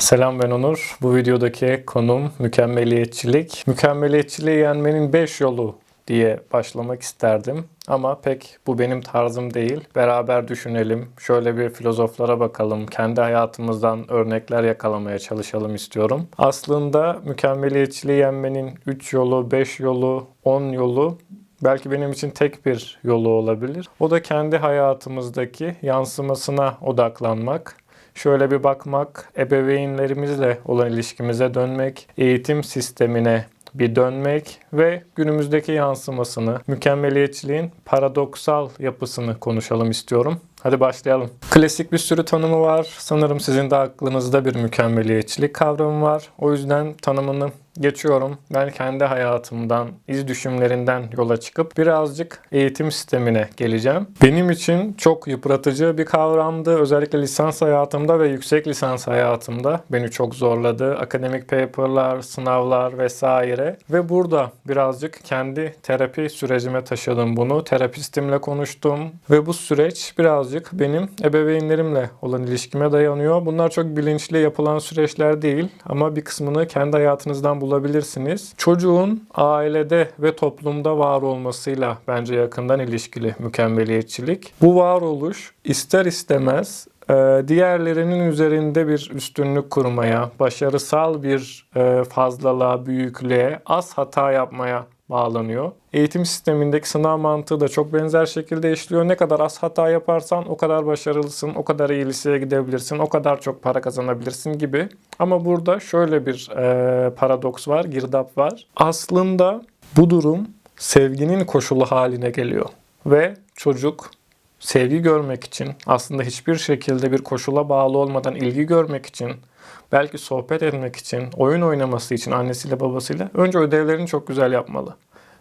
Selam ben Onur. Bu videodaki konum mükemmeliyetçilik. Mükemmeliyetçiliği yenmenin 5 yolu diye başlamak isterdim. Ama pek bu benim tarzım değil. Beraber düşünelim. Şöyle bir filozoflara bakalım. Kendi hayatımızdan örnekler yakalamaya çalışalım istiyorum. Aslında mükemmeliyetçiliği yenmenin 3 yolu, 5 yolu, 10 yolu belki benim için tek bir yolu olabilir. O da kendi hayatımızdaki yansımasına odaklanmak. Şöyle bir bakmak, ebeveynlerimizle olan ilişkimize dönmek, eğitim sistemine bir dönmek ve günümüzdeki yansımasını, mükemmeliyetçiliğin paradoksal yapısını konuşalım istiyorum. Hadi başlayalım. Klasik bir sürü tanımı var. Sanırım sizin de aklınızda bir mükemmeliyetçilik kavramı var. O yüzden tanımını geçiyorum. Ben kendi hayatımdan, iz düşümlerinden yola çıkıp birazcık eğitim sistemine geleceğim. Benim için çok yıpratıcı bir kavramdı. Özellikle lisans hayatımda ve yüksek lisans hayatımda beni çok zorladı. Akademik paperlar, sınavlar vesaire. Ve burada birazcık kendi terapi sürecime taşıdım bunu. Terapistimle konuştum ve bu süreç birazcık benim ebeveynlerimle olan ilişkime dayanıyor. Bunlar çok bilinçli yapılan süreçler değil ama bir kısmını kendi hayatınızdan bulabilirsiniz. Çocuğun ailede ve toplumda var olmasıyla bence yakından ilişkili mükemmeliyetçilik. Bu varoluş ister istemez e, diğerlerinin üzerinde bir üstünlük kurmaya, başarısal bir e, fazlalığa, büyüklüğe, az hata yapmaya bağlanıyor. Eğitim sistemindeki sınav mantığı da çok benzer şekilde işliyor. Ne kadar az hata yaparsan o kadar başarılısın, o kadar iyi liseye gidebilirsin, o kadar çok para kazanabilirsin gibi. Ama burada şöyle bir e, paradoks var, girdap var. Aslında bu durum sevginin koşulu haline geliyor. Ve çocuk sevgi görmek için aslında hiçbir şekilde bir koşula bağlı olmadan ilgi görmek için belki sohbet etmek için, oyun oynaması için annesiyle babasıyla önce ödevlerini çok güzel yapmalı.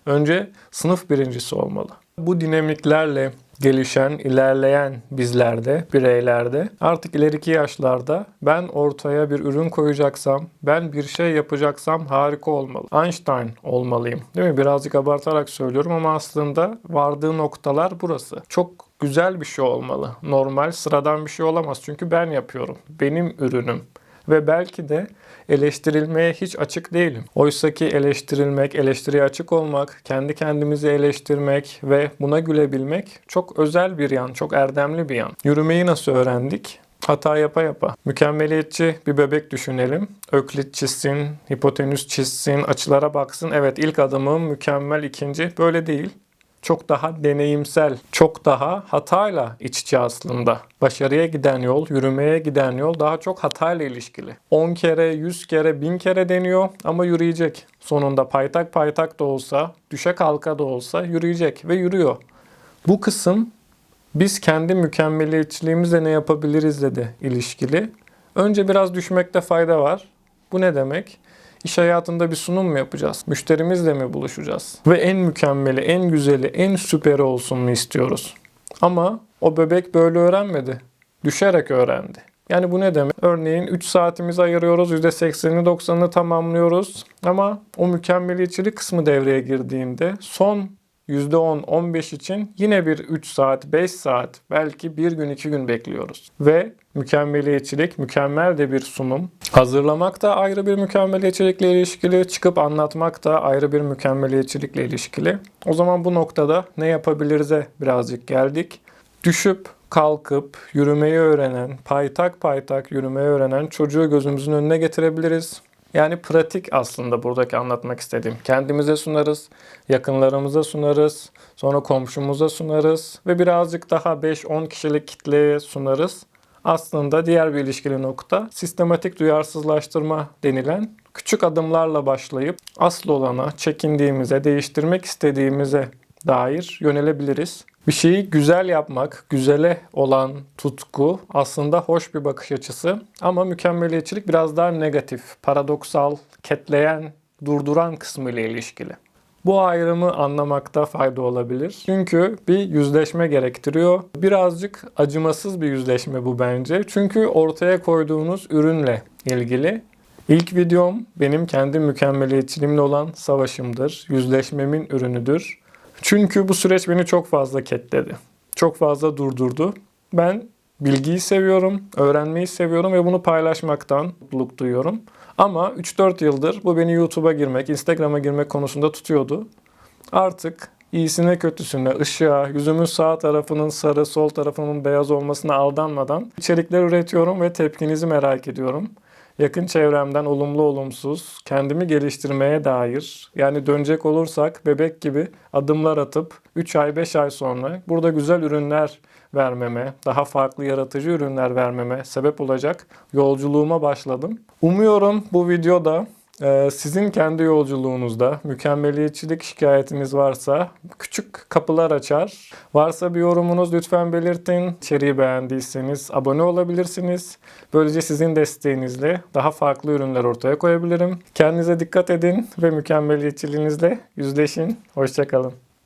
Önce sınıf birincisi olmalı. Bu dinamiklerle gelişen, ilerleyen bizlerde, bireylerde artık ileriki yaşlarda ben ortaya bir ürün koyacaksam, ben bir şey yapacaksam harika olmalı. Einstein olmalıyım. Değil mi? Birazcık abartarak söylüyorum ama aslında vardığı noktalar burası. Çok güzel bir şey olmalı. Normal, sıradan bir şey olamaz. Çünkü ben yapıyorum. Benim ürünüm ve belki de eleştirilmeye hiç açık değilim. Oysa ki eleştirilmek, eleştiriye açık olmak, kendi kendimizi eleştirmek ve buna gülebilmek çok özel bir yan, çok erdemli bir yan. Yürümeyi nasıl öğrendik? Hata yapa yapa. Mükemmeliyetçi bir bebek düşünelim. Öklit çizsin, hipotenüs çizsin, açılara baksın. Evet ilk adımım mükemmel, ikinci böyle değil çok daha deneyimsel, çok daha hatayla iç içe aslında. Başarıya giden yol, yürümeye giden yol daha çok hatayla ilişkili. 10 kere, 100 kere, 1000 kere deniyor ama yürüyecek. Sonunda paytak paytak da olsa, düşe kalka da olsa yürüyecek ve yürüyor. Bu kısım biz kendi mükemmeliyetçiliğimizle ne yapabiliriz de ilişkili. Önce biraz düşmekte fayda var. Bu ne demek? İş hayatında bir sunum mu yapacağız? Müşterimizle mi buluşacağız? Ve en mükemmeli, en güzeli, en süperi olsun mu istiyoruz? Ama o bebek böyle öğrenmedi. Düşerek öğrendi. Yani bu ne demek? Örneğin 3 saatimizi ayırıyoruz, %80'ini 90'ını tamamlıyoruz. Ama o mükemmeliyetçilik kısmı devreye girdiğinde son %10, 15 için yine bir 3 saat, 5 saat, belki bir gün, iki gün bekliyoruz. Ve mükemmeliyetçilik, mükemmel de bir sunum. Hazırlamak da ayrı bir mükemmeliyetçilikle ilişkili, çıkıp anlatmak da ayrı bir mükemmeliyetçilikle ilişkili. O zaman bu noktada ne yapabiliriz'e birazcık geldik. Düşüp kalkıp yürümeyi öğrenen, paytak paytak yürümeyi öğrenen çocuğu gözümüzün önüne getirebiliriz. Yani pratik aslında buradaki anlatmak istediğim. Kendimize sunarız, yakınlarımıza sunarız, sonra komşumuza sunarız ve birazcık daha 5-10 kişilik kitleye sunarız. Aslında diğer bir ilişkili nokta sistematik duyarsızlaştırma denilen küçük adımlarla başlayıp asıl olana, çekindiğimize, değiştirmek istediğimize dair yönelebiliriz. Bir şeyi güzel yapmak, güzele olan tutku aslında hoş bir bakış açısı ama mükemmeliyetçilik biraz daha negatif, paradoksal, ketleyen, durduran kısmı ile ilişkili. Bu ayrımı anlamakta fayda olabilir. Çünkü bir yüzleşme gerektiriyor. Birazcık acımasız bir yüzleşme bu bence. Çünkü ortaya koyduğunuz ürünle ilgili. İlk videom benim kendi mükemmeliyetçiliğimle olan savaşımdır. Yüzleşmemin ürünüdür. Çünkü bu süreç beni çok fazla ketledi. Çok fazla durdurdu. Ben bilgiyi seviyorum, öğrenmeyi seviyorum ve bunu paylaşmaktan mutluluk duyuyorum. Ama 3-4 yıldır bu beni YouTube'a girmek, Instagram'a girmek konusunda tutuyordu. Artık iyisine kötüsüne, ışığa, yüzümün sağ tarafının sarı, sol tarafının beyaz olmasına aldanmadan içerikler üretiyorum ve tepkinizi merak ediyorum. Yakın çevremden olumlu olumsuz, kendimi geliştirmeye dair yani dönecek olursak bebek gibi adımlar atıp 3 ay 5 ay sonra burada güzel ürünler vermeme, daha farklı yaratıcı ürünler vermeme sebep olacak yolculuğuma başladım. Umuyorum bu videoda Sizin kendi yolculuğunuzda mükemmeliyetçilik şikayetiniz varsa küçük kapılar açar. Varsa bir yorumunuz lütfen belirtin. İçeriği beğendiyseniz abone olabilirsiniz. Böylece sizin desteğinizle daha farklı ürünler ortaya koyabilirim. Kendinize dikkat edin ve mükemmeliyetçiliğinizle yüzleşin. Hoşçakalın.